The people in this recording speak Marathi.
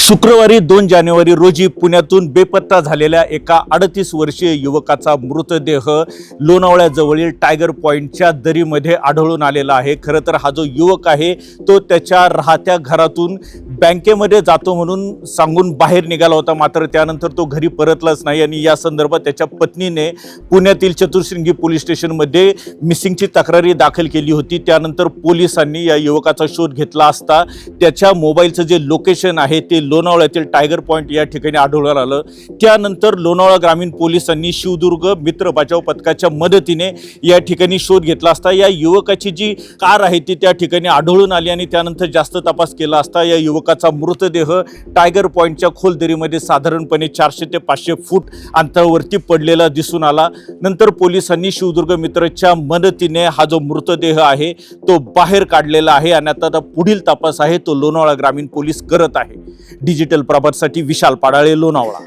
शुक्रवारी दोन जानेवारी रोजी पुण्यातून बेपत्ता झालेल्या एका अडतीस वर्षीय युवकाचा मृतदेह लोणावळ्याजवळील टायगर पॉईंटच्या दरीमध्ये आढळून आलेला आहे. खरं तर हा जो युवक आहे तो त्याच्या राहत्या घरातून बँकेमध्ये जातो म्हणून सांगून बाहेर निघाला होता. मात्र त्यानंतर तो घरी परतलाच नाही आणि या संदर्भात त्याच्या पत्नीने पुण्यातील चतुर्शृंगी पोलीस स्टेशनमध्ये मिसिंगची तक्रारी दाखल केली होती. त्यानंतर पोलिसांनी या युवकाचा शोध घेतला असता त्याच्या मोबाईलचं जे लोकेशन आहे ते लोणावळ्यातील टायगर पॉईंट या ठिकाणी आढळून आलं. त्यानंतर लोणावळा ग्रामीण पोलिसांनी शिवदुर्ग मित्र बचाव पथकाच्या मदतीने या ठिकाणी शोध घेतला असता या युवकाची जी कार आहे ती त्या ठिकाणी आढळून आली आणि त्यानंतर जास्त तपास केला असता या युवकाचा मृतदेह टायगर पॉईंटच्या खोलदरीमध्ये साधारणपणे चारशे ते पाचशे फूट अंतरावरती पडलेला दिसून आला. नंतर पोलिसांनी शिवदुर्ग मित्रच्या मदतीने हा जो मृतदेह आहे तो बाहेर काढलेला आहे आणि आता आता पुढील तपास आहे तो लोणावळा ग्रामीण पोलीस करत आहे. डिजिटल प्रभातसाठी विशाल पाडाळे लोणावळा.